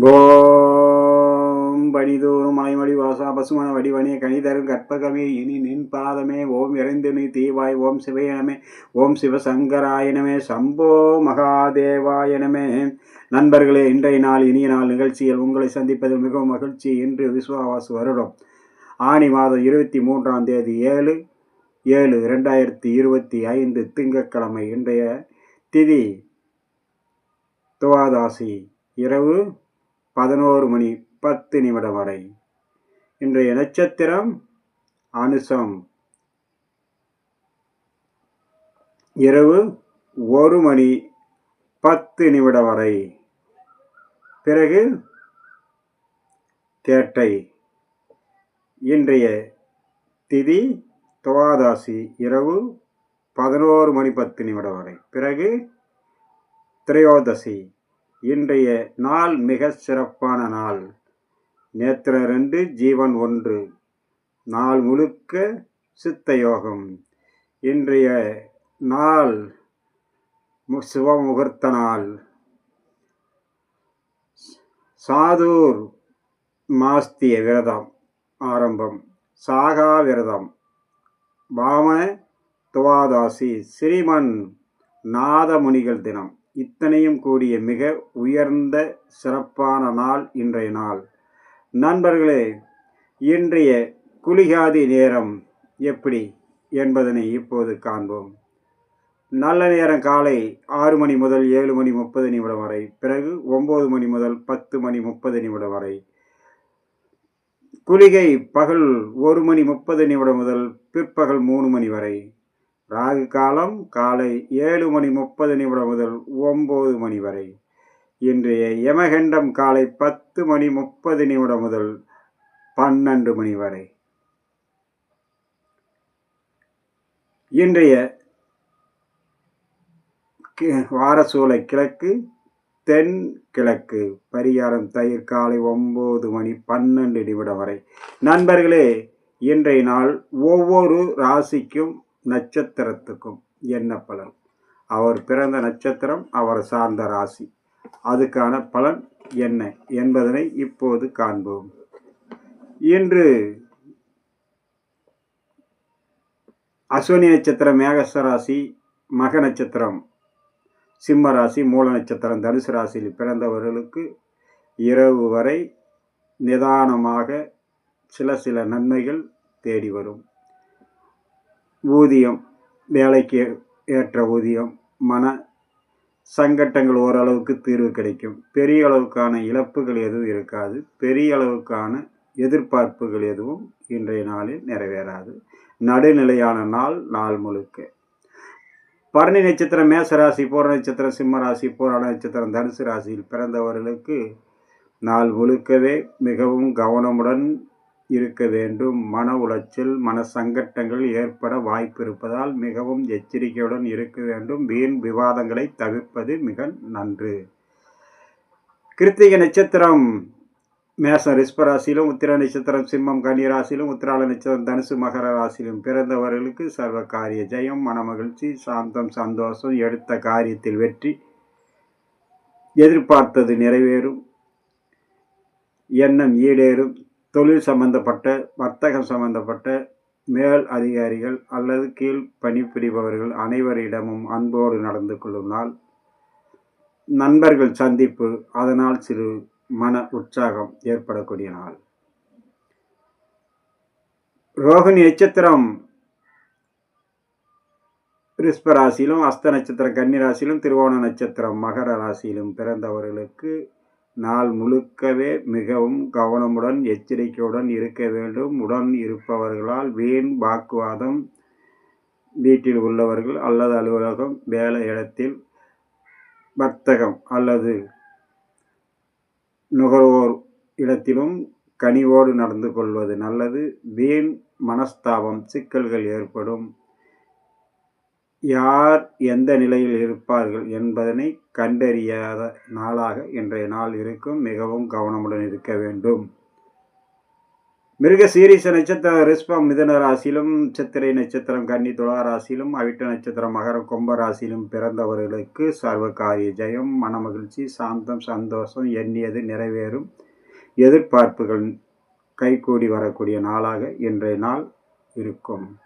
ஓம் படிதோறும் மலைமொழி வாசா பசுமன வடிவனே கணிதரும் கற்பகமே இனி நின் பாதமே. ஓம் இறைந்துனி தீவாய் ஓம் சிவயனமே ஓம் சிவசங்கராயனமே சம்போ மகாதேவாயனமே நண்பர்களே இன்றைய நாள் இனிய நாள் நிகழ்ச்சியில் உங்களை சந்திப்பது மிகவும் மகிழ்ச்சி. இன்று விஸ்வாவாசு வருடம். ஆனி மாதம் இருபத்தி மூன்றாம் தேதி ஏழு ஏழு ரெண்டாயிரத்தி இருபத்தி ஐந்து திங்கட்கிழமை. இன்றைய திதி துவாதாசி இரவு. பதினோரு மணி பத்து நிமிடம் வரை. இன்றைய நட்சத்திரம் அனுசம். இரவு ஒரு மணி பத்து நிமிடம் வரை. பிறகு தேட்டை இன்றைய திதி துவாதாசி இரவு பதினோரு மணி பத்து நிமிடம் வரை. பிறகு திரையோதசி. இன்றைய நாள் மிக சிறப்பான நாள். நேத்திர ரெண்டு ஜீவன் ஒன்று. நாள் முழுக்க சித்த யோகம் இன்றைய நாள் சிவமுகூர்த்த நாள். சாதூர் மாஸ்திய விரதம் ஆரம்பம். சாகா விரதம். வாமன துவாதாசி ஸ்ரீமன் நாதமுனிகள் தினம். இத்தனையும் கூடிய மிக உயர்ந்த சிறப்பான நாள் இன்றைய நாள். நண்பர்களே இன்றைய குளிகாதி நேரம் எப்படி என்பதனை இப்போது காண்போம். நல்ல நேரம் காலை ஆறு மணி முதல் ஏழு மணி முப்பது நிமிடம் வரை பிறகு ஒம்பது மணி முதல் பத்து மணி முப்பது நிமிடம் வரை. குளிகை பகல் ஒரு மணி முப்பது நிமிடம் முதல் பிற்பகல் மூணு மணி வரை. ராகு காலம் காலை ஏழு மணி முப்பது நிமிடம் முதல் ஒம்பது மணி வரை. இன்றைய யமகண்டம் காலை பத்து மணி முப்பது நிமிடம் முதல் பன்னெண்டு மணி வரை. இன்றைய கி- வாரசூலை கிழக்கு தென் கிழக்கு பரிகாரம் தயிர் காலை ஒம்பது மணி பன்னெண்டு நிமிடம் வரை. நண்பர்களே இன்றைய நாள் ஒவ்வொரு ராசிக்கும் நட்சத்திரத்துக்கும் என்ன பலன்? அவர் பிறந்த நட்சத்திரம் அவர் சார்ந்த ராசி. அதுக்கான பலன் என்ன என்பதனை இப்போது காண்போம். இன்று அஸ்வினி நட்சத்திரம் மேகச ராசி மக நட்சத்திரம் சிம்ம ராசி மூல நட்சத்திரம் தனுசு ராசியில் பிறந்தவர்களுக்கு இரவு வரை நிதானமாக சில சில நன்மைகள் தேடி வரும். ஊதியம் வேலைக்கு ஏற்ற ஊதியம் மன சங்கட்டங்கள் ஓரளவுக்கு தீர்வு கிடைக்கும். பெரிய அளவுக்கான இழப்புகள் எதுவும் இருக்காது. பெரிய அளவுக்கான எதிர்பார்ப்புகள் எதுவும் இன்றைய நாளில் நிறைவேறாது. நடுநிலையான நாள் நாள் முழுக்க. பரணி நட்சத்திரம் மேச ராசி பூர நட்சத்திரம் சிம்ம ராசி பூராட நட்சத்திரம் தனுசு ராசியில் பிறந்தவர்களுக்கு நாள் முழுக்கவே மிகவும் கவனமுடன் இருக்க வேண்டும் மன உளைச்சல் மன சங்கட்டங்கள் ஏற்பட வாய்ப்பு இருப்பதால் மிகவும் எச்சரிக்கையுடன் இருக்க வேண்டும். வீண் விவாதங்களை தவிர்ப்பது மிக நன்று. கிருத்திகை நட்சத்திரம். மேசம் ரிஷ்பராசியிலும் உத்திர நட்சத்திரம் சிம்மம் கன்னிராசியிலும் ராசியிலும் நட்சத்திரம் தனுசு மகர ராசியிலும் பிறந்தவர்களுக்கு சர்வ காரிய ஜெயம் மனமகிழ்ச்சி சாந்தம் சந்தோஷம் எடுத்த காரியத்தில் வெற்றி. எதிர்பார்த்தது நிறைவேறும். எண்ணம் ஈடேறும். தொழில் சம்பந்தப்பட்ட வர்த்தகம் சம்பந்தப்பட்ட மேல் அதிகாரிகள் அல்லது கீழ் பணிபுரிபவர்கள் அனைவரிடமும் அன்போடு நடந்து கொள்ளும் நாள் நண்பர்கள் சந்திப்பு அதனால் சிறு மன உற்சாகம் ஏற்படக்கூடிய நாள். ரோகிணி நட்சத்திரம் ரிஷ்ப ராசியிலும் அஸ்த நட்சத்திரம் கன்னி ராசியிலும் திருவோண நட்சத்திரம் மகர ராசியிலும் பிறந்தவர்களுக்கு நாள் முழுக்கவே மிகவும் கவனமுடன் எச்சரிக்கையுடன் இருக்க வேண்டும். உடன் இருப்பவர்களால் வீண் வாக்குவாதம் வீட்டில் உள்ளவர்கள் அல்லது அலுவலகம் வேலை இடத்தில் வர்த்தகம் அல்லது நுகர்வோர் இடத்திலும் கனிவோடு நடந்து கொள்வது நல்லது. வீண் மனஸ்தாபம் சிக்கல்கள் ஏற்படும். யார் எந்த நிலையில் இருப்பார்கள் என்பதனை கண்டறியாத நாளாக இன்றைய நாள் இருக்கும். மிகவும் கவனமுடன் இருக்க வேண்டும். மிருக சீரிச நட்சத்திரம் ரிஸ்பம் மிதன ராசியிலும் சித்திரை நட்சத்திரம் கன்னி துலா ராசியிலும் அவிட்ட நட்சத்திரம் மகரம் கும்ப ராசியிலும் பிறந்தவர்களுக்கு சர்வ காரிய ஜெயம். மனமகிழ்ச்சி சாந்தம் சந்தோஷம் எண்ணியது நிறைவேறும். எதிர்பார்ப்புகள் கைகூடி வரக்கூடிய நாளாக இன்றைய நாள் இருக்கும்.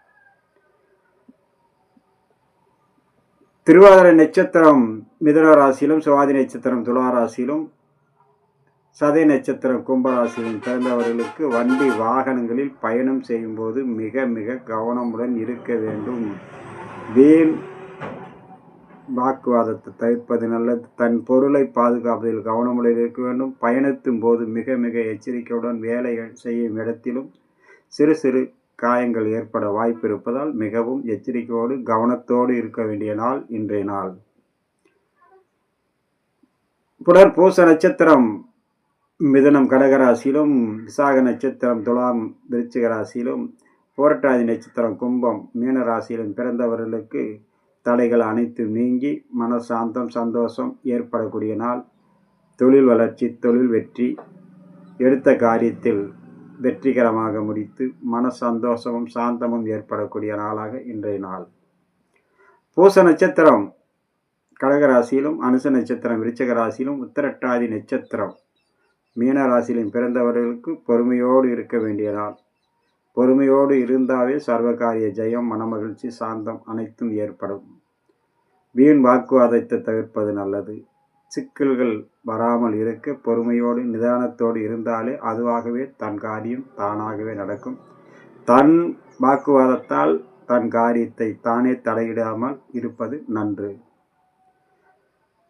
திருவாதிரை நட்சத்திரம் மிதுன ராசியிலும் சுவாதி நட்சத்திரம் துலா ராசியிலும் சதை நட்சத்திரம் கும்பராசியிலும் பிறந்தவர்களுக்கு வண்டி வாகனங்களில் பயணம் செய்யும்போது மிக மிக கவனமுடன் இருக்க வேண்டும். வீண் வாக்குவாதத்தை தவிர்ப்பது நல்லது. தன் பொருளை பாதுகாப்பதில் கவனமுடன் இருக்க வேண்டும். பயணத்தின் போது மிக மிக எச்சரிக்கையுடன் வேலைகள் செய்யும் இடத்திலும் சிறு சிறு காயங்கள் ஏற்பட வாய்ப்பு இருப்பதால் மிகவும் எச்சரிக்கையோடு கவனத்தோடு இருக்க வேண்டிய நாள் இன்றைய நாள். புனர்பூச நட்சத்திரம் மிதனம் கடகராசியிலும் விசாக நட்சத்திரம் துலாம் விருச்சிக ராசியிலும் போரட்டாதி நட்சத்திரம் கும்பம் மீனராசியிலும் பிறந்தவர்களுக்கு தடைகள் அனைத்தும் நீங்கி மனசாந்தம் சந்தோஷம் ஏற்படக்கூடிய நாள். தொழில் வளர்ச்சி தொழில் வெற்றி எடுத்த காரியத்தில் வெற்றிகரமாக முடித்து மன சந்தோஷமும் சாந்தமும் ஏற்படக்கூடிய நாளாக இன்றைய நாள். பூச நட்சத்திரம் கடகராசியிலும் அனுச நட்சத்திரம் விருச்சக ராசியிலும் உத்தரட்டாதி நட்சத்திரம். மீன ராசியிலும் பிறந்தவர்களுக்கு பொறுமையோடு இருக்க வேண்டிய நாள். பொறுமையோடு இருந்தாவே சர்வகாரிய ஜெயம் மனமகிழ்ச்சி சாந்தம் அனைத்தும் ஏற்படும். வீண் வாக்குவாதத்தை தவிர்ப்பது நல்லது. சிக்கல்கள் வராமல் இருக்க பொறுமையோடு நிதானத்தோடு இருந்தாலே அதுவாகவே தன் காரியம் தானாகவே நடக்கும். தன் வாக்குவாதத்தால் தன் காரியத்தை தானே தடையிடாமல் இருப்பது நன்று.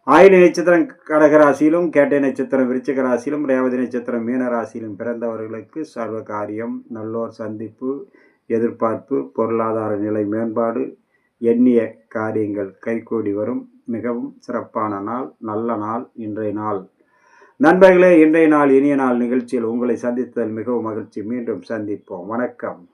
ஆயில நட்சத்திரம் கடகராசியிலும் கேட்டை நட்சத்திரம் விருச்சிக ராசியிலும் ரேவதி நட்சத்திரம் மீன ராசியிலும் பிறந்தவர்களுக்கு சர்வ காரியம் நல்லோர் சந்திப்பு எதிர்பார்ப்பு பொருளாதார நிலை மேம்பாடு எண்ணிய காரியங்கள் கைகூடி வரும். மிகவும் சிறப்பான நாள் நல்ல நாள் இன்றைய நாள். நண்பர்களே இன்றைய நாள் இனிய நாள் நிகழ்ச்சியில் உங்களை சந்தித்ததில் மிகவும் மகிழ்ச்சி. மீண்டும் சந்திப்போம். வணக்கம்.